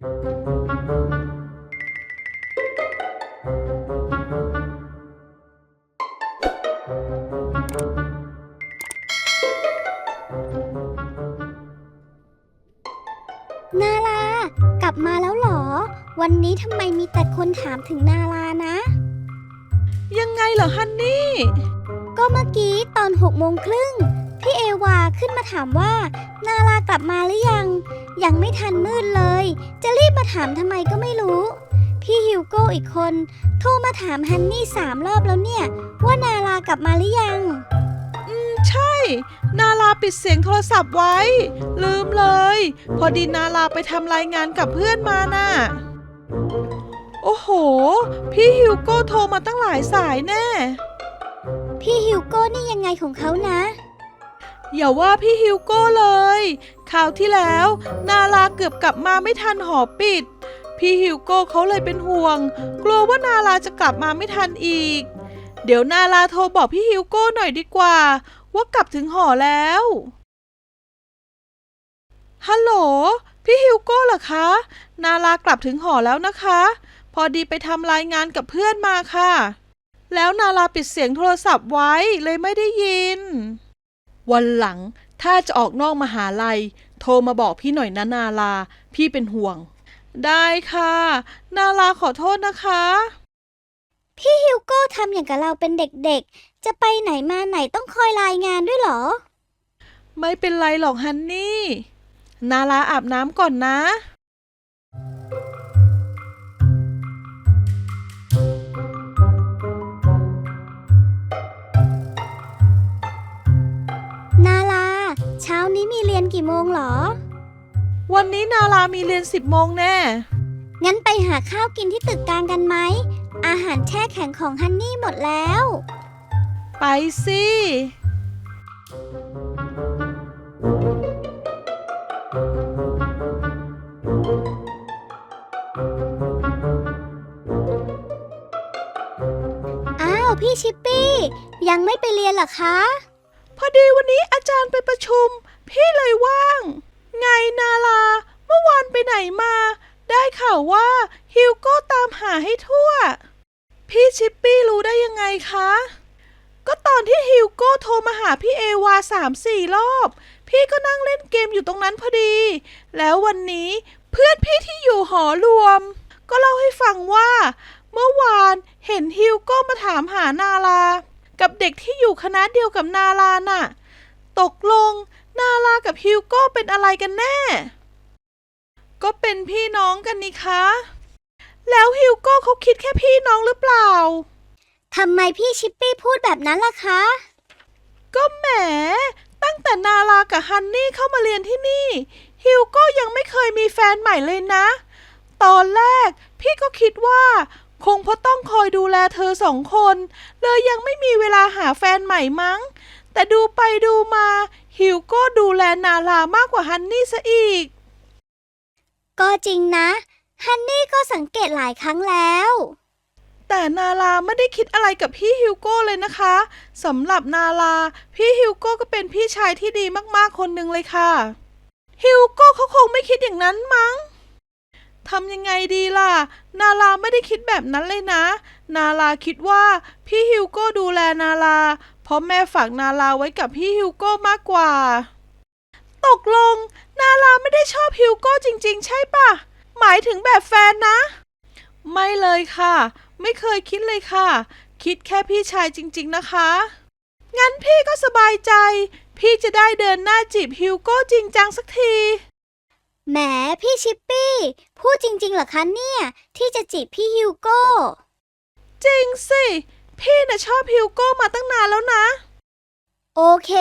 นาลากลับมาแล้วเหรอ วันนี้ทำไมมีแต่คนถามถึงนาลานะ ยังไงเหรอฮันนี่ ก็เมื่อกี้ตอนหกโมงครึ่งพี่เอวาขึ้นมาถามว่า นาลากลับมาหรือยังยังไม่ทันมืดเลย จะรีบมาถามทำไมก็ไม่รู้ พี่ฮิวโก้อีกคนโทรมาถามฮันนี่สามรอบแล้วเนี่ย ว่านาลากลับมาหรือยัง อืม ใช่ นาลาปิดเสียงโทรศัพท์ไว้ ลืมเลย พอดีนาลาไปทำรายงานกับเพื่อนมาน่ะ โอ้โห พี่ฮิวโก้โทรมาตั้งหลายสายแน่ พี่ฮิวโก้นี่ยังไงของเขานะ อย่าว่าพี่ฮิวโก้เลย คราวที่แล้ว นาลาเกือบกลับมาไม่ทันหอปิด พี่ฮิวโก้เขาเลยเป็นห่วง กลัวว่านาลาจะกลับมาไม่ทันอีก เดี๋ยวนาลาโทรบอกพี่ฮิวโก้หน่อยดีกว่า ว่ากลับถึงหอแล้วฮัลโหลพี่ฮิวโก้เหรอคะ นาลากลับถึงหอแล้วนะคะ พอดีไปทำรายงานกับเพื่อนมาค่ะ แล้วนาลาปิดเสียงโทรศัพท์ไว้เลยไม่ได้ยิน วันหลัง ถ้าจะออกนอกมหาลัย โทรมาบอกพี่หน่อยนะนาลา พี่เป็นห่วง ได้ค่ะ นาลาขอโทษนะคะ พี่ฮิวโก้ทำอย่างกับเราเป็นเด็กๆ จะไปไหนมาไหนต้องคอยรายงานด้วยเหรอ ไม่เป็นไรหรอกฮันนี่ นาลาอาบน้ำก่อนนะ มีเรียนกี่โมงเหรอ วันนี้นาลามีเรียนสิบโมงแน่ งั้นไปหาข้าวกินที่ตึกกลางกันไหม อาหารแช่แข็งของฮันนี่หมดแล้ว ไปสิ อ้าวพี่ชิปปี้ ยังไม่ไปเรียนเหรอคะ พอดีวันนี้อาจารย์ไปประชุม พี่เลยว่าง ไงนาลา เมื่อวานไปไหนมา ได้ข่าวว่าฮิวโก้ตามหาให้ทั่ว พี่ชิปปี้รู้ได้ยังไงคะ ก็ตอนที่ฮิวโก้โทรมาหาพี่เอวาสามสี่รอบ พี่ก็นั่งเล่นเกมอยู่ตรงนั้นพอดี แล้ววันนี้เพื่อนพี่ที่อยู่หอรวม ก็เล่าให้ฟังว่า เมื่อวานเห็นฮิวโก้มาถามหานาลา กับเด็กที่อยู่คณะเดียวกับนาลาน่ะ ตกลง นาลากับฮิวโก้เป็นอะไรกันแน่ ก็เป็นพี่น้องกันนี่คะ แล้วฮิวโก้เขาคิดแค่พี่น้องหรือเปล่า ทำไมพี่ชิปปี้พูดแบบนั้นล่ะคะ ก็แหม ตั้งแต่นาลากับฮันนี่เข้ามาเรียนที่นี่ ฮิวโก้ยังไม่เคยมีแฟนใหม่เลยนะ ตอนแรกพี่ก็คิดว่าคงเพราะต้องคอยดูแลเธอสองคน เลยยังไม่มีเวลาหาแฟนใหม่มั้ง แต่ดูไปดูมา ฮิวโก้ดูแลนาลามากกว่าฮันนี่ซะอีก ก็จริงนะ ฮันนี่ก็สังเกตหลายครั้งแล้ว แต่นาลาไม่ได้คิดอะไรกับพี่ฮิวโก้เลยนะคะสำหรับนาลา พี่ฮิวโก้ก็เป็นพี่ชายที่ดีมากๆคนหนึ่งเลยค่ะ ฮิวโก้เขาคงไม่คิดอย่างนั้นมั้งทำยังไงดีล่ะ นาลาไม่ได้คิดแบบนั้นเลยนะ นาลาคิดว่าพี่ฮิวโก้ดูแลนาลาเพ ราะแม่ฝากนาลาไว้กับพี่ฮิวโก้มากกว่า ตกลง นาลาไม่ได้ชอบฮิวโก้จริง ๆ ใช่ปะหมายถึงแบบแฟนนะ ไม่เลยค่ะ ไม่เคยคิดเลยค่ะ คิดแค่พี่ชายจริง ๆ นะคะ งั้นพี่ก็สบายใจ พี่จะได้เดินหน้าจีบฮิวโก้จริงจังสักทีแหมพี่ชิปปี้ พูดจริงๆเหรอคะเนี่ย ที่จะจีบพี่ฮิวโก้ จริงสิ พี่น่ะชอบฮิวโก้มาตั้งนานแล้วนะ โอเค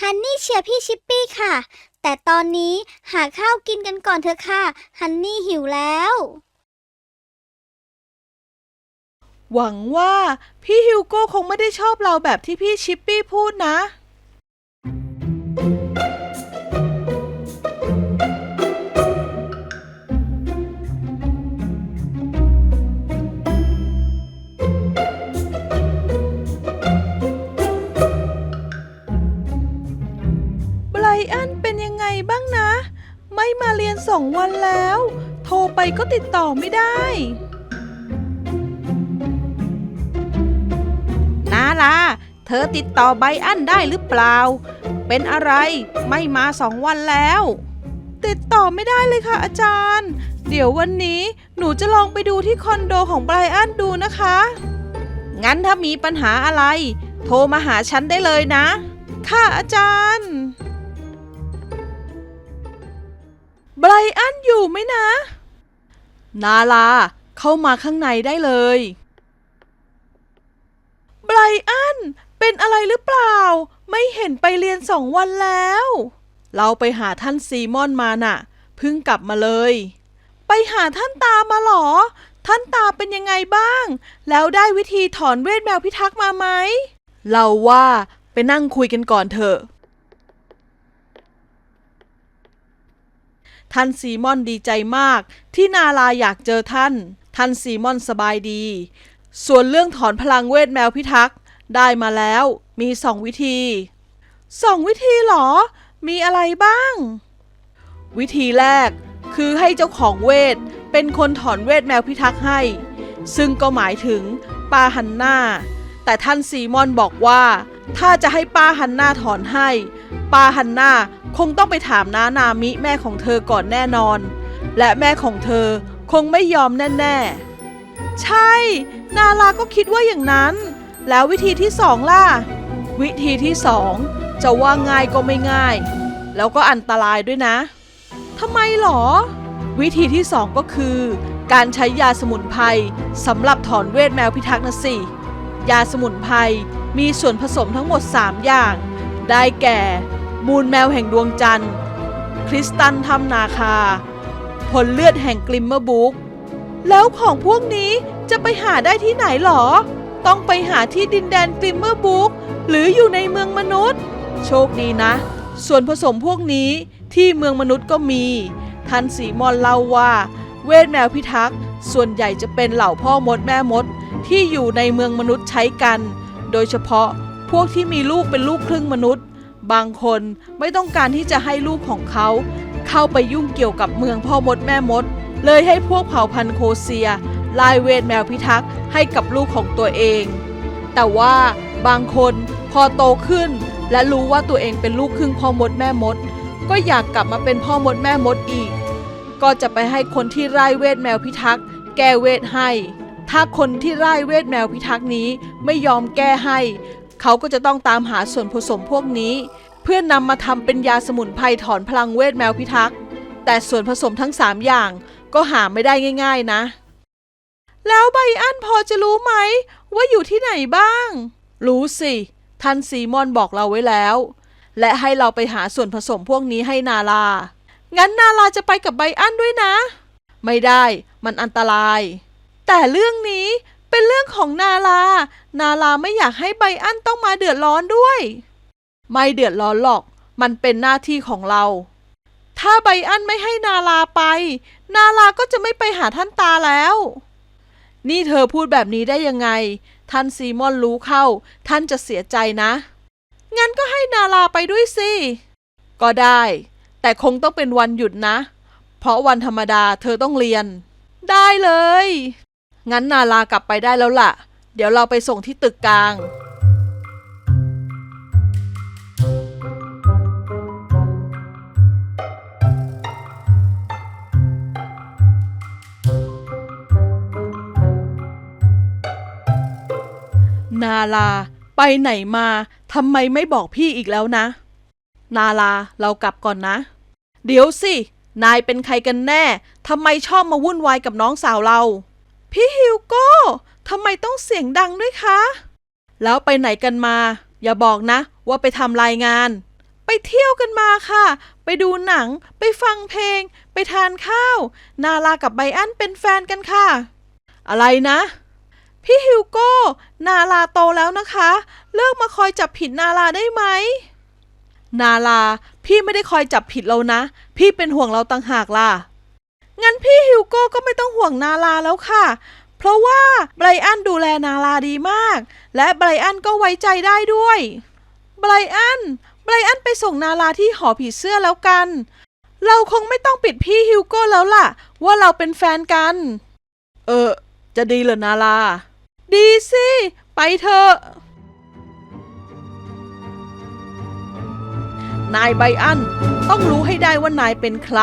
ฮันนี่เชียร์พี่ชิปปี้ค่ะ แต่ตอนนี้หาข้าวกินกันก่อนเถอะค่ะ ฮันนี่หิวแล้ว หวังว่าพี่ฮิวโก้คงไม่ได้ชอบเราแบบที่พี่ชิปปี้พูดนะ ติดต่อไม่ได้ นาลา เธอติดต่อไบอันได้หรือเปล่า เป็นอะไรไม่มาสองวันแล้ว ติดต่อไม่ได้เลยค่ะอาจารย์ เดี๋ยววันนี้หนูจะลองไปดูที่คอนโดของไบรอันดูนะคะ งั้นถ้ามีปัญหาอะไร โทรมาหาฉันได้เลยนะ ค่ะอาจารย์ไบรอันอยู่ไหมนะ นาลา เข้ามาข้างในได้เลยไบรอัน เป็นอะไรหรือเปล่า ไม่เห็นไปเรียนสองวันแล้ว เราไปหาท่านซีมอนมาน่ะ เพิ่งกลับมาเลย ไปหาท่านตามาหรอ ท่านตาเป็นยังไงบ้าง แล้วได้วิธีถอนเวทแมวพิทักษ์มาไหม เราว่าไปนั่งคุยกันก่อนเถอะ ท่านซีมอนดีใจมาก ที่นาลาอยากเจอท่าน ท่านซีมอนสบายดี ส่วนเรื่องถอนพลังเวทแมวพิทักษ์ได้มาแล้วมีสองวิธีสองวิธีหรอ มีอะไรบ้าง วิธีแรกคือให้เจ้าของเวทเป็นคนถอนเวทแมวพิทักษ์ให้ ซึ่งก็หมายถึงป้าฮันนาแต่ท่านซีมอนบอกว่า ถ้าจะให้ป้าฮันนาถอนให้ป้าฮันนา คงต้องไปถามน้านามิแม่ของเธอก่อนแน่นอน และแม่ของเธอคงไม่ยอมแน่ๆ ใช่ นาลาก็คิดว่าอย่างนั้น แล้ววิธีที่สองล่ะ วิธีที่สองจะว่าง่ายก็ไม่ง่าย แล้วก็อันตรายด้วยนะทำไมหรอ วิธีที่สองก็คือ การใช้ยาสมุนไพรสำหรับถอนเวทแมวพิทักษ์นะสิ ยาสมุนไพรมีส่วนผสมทั้งหมด 3 อย่าง ได้แก่ มูลแมวแห่งดวงจันทร์ คริสตัลถ้ำนาคา ผลเลือดแห่งกลิมเมอร์บุ๊กแล้วของพวกนี้จะไปหาได้ที่ไหนหรอ ต้องไปหาที่ดินแดนกลิมเมอร์บุ๊กหรืออยู่ในเมืองมนุษย์ โชคดีนะ ส่วนผสมพวกนี้ที่เมืองมนุษย์ก็มีท่านสีมอนเล่าว่า เวทแมวพิทักษ์ส่วนใหญ่จะเป็นเหล่าพ่อมดแม่มดที่อยู่ในเมืองมนุษย์ใช้กัน โดยเฉพาะพวกที่มีลูกเป็นลูกครึ่งมนุษย์ บางคนไม่ต้องการที่จะให้ลูกของเขา เข้าไปยุ่งเกี่ยวกับเมืองพ่อมดแม่มด เลยให้พวกเผ่าพันธุ์โคเซียลายเวทแมวพิทักษ์ให้กับลูกของตัวเอง แต่ว่าบางคนพอโตขึ้น และรู้ว่าตัวเองเป็นลูกครึ่งพ่อมดแม่มด ก็อยากกลับมาเป็นพ่อมดแม่มดอีก ก็จะไปให้คนที่ไร้เวทแมวพิทักษ์แก้เวทให้ ถ้าคนที่ไร้เวทแมวพิทักษ์นี้ไม่ยอมแก้ให้ เขาก็จะต้องตามหาส่วนผสมพวกนี้ เพื่อนนำมาทำเป็นยาสมุนไพรถอนพลังเวทแมวพิทักษ์ แต่ส่วนผสมทั้ง 3 อย่างก็หาไม่ได้ง่าย ๆนะ แล้วไบอันพอจะรู้ไหม ว่าอยู่ที่ไหนบ้าง รู้สิ ท่านซีมอนบอกเราไว้แล้ว และให้เราไปหาส่วนผสมพวกนี้ให้นาลา งั้นนาลาจะไปกับไบอันด้วยนะ ไม่ได้ มันอันตราย แต่เรื่องนี้ เป็นเรื่องของนาลา นาลาไม่อยากให้ไบอันต้องมาเดือดร้อนด้วย ไม่เดือดร้อนหรอก มันเป็นหน้าที่ของเรา ถ้าไบอันไม่ให้นาลาไป นาลาก็จะไม่ไปหาท่านตาแล้ว นี่เธอพูดแบบนี้ได้ยังไง ท่านซีมอนรู้เข้า ท่านจะเสียใจนะ งั้นก็ให้นาลาไปด้วยสิ ก็ได้ แต่คงต้องเป็นวันหยุดนะ เพราะวันธรรมดาเธอต้องเรียน ได้เลย งั้นนาลากลับไปได้แล้วล่ะ เดี๋ยวเราไปส่งที่ตึกกลาง นาลา ไปไหนมาทำไมไม่บอกพี่อีกแล้วนะ นาลาเรากลับก่อนนะ เดี๋ยวสิ นายเป็นใครกันแน่ทำไมชอบมาวุ่นวายกับน้องสาวเรา พี่ฮิวโก้ทำไมต้องเสียงดังด้วยคะ แล้วไปไหนกันมา อย่าบอกนะ ว่าไปทำรายงาน ไปเที่ยวกันมาค่ะ ไปดูหนัง ไปฟังเพลง ไปทานข้าว นาลากับไบอันเป็นแฟนกันค่ะ อะไรนะ พี่ฮิวโก้ นาลาโตแล้วนะคะ เลิกมาคอยจับผิดนาลาได้ไหม นาลา พี่ไม่ได้คอยจับผิดเรานะ พี่เป็นห่วงเราต่างหากล่ะ งั้นพี่ฮิวโก้ก็ไม่ต้องห่วงนาลาแล้วค่ะ เพราะว่าไบรอันดูแลนาลาดีมาก และไบรอันก็ไว้ใจได้ด้วยไบรอันไบรอันไปส่งนาลาที่หอผีเสื้อแล้วกัน เราคงไม่ต้องปิดพี่ฮิวโก้แล้วล่ะ ว่าเราเป็นแฟนกัน เออ จะดีเหรอนาลา ดีสิ ไปเถอะนายไบอันต้องรู้ให้ได้ว่านายเป็นใคร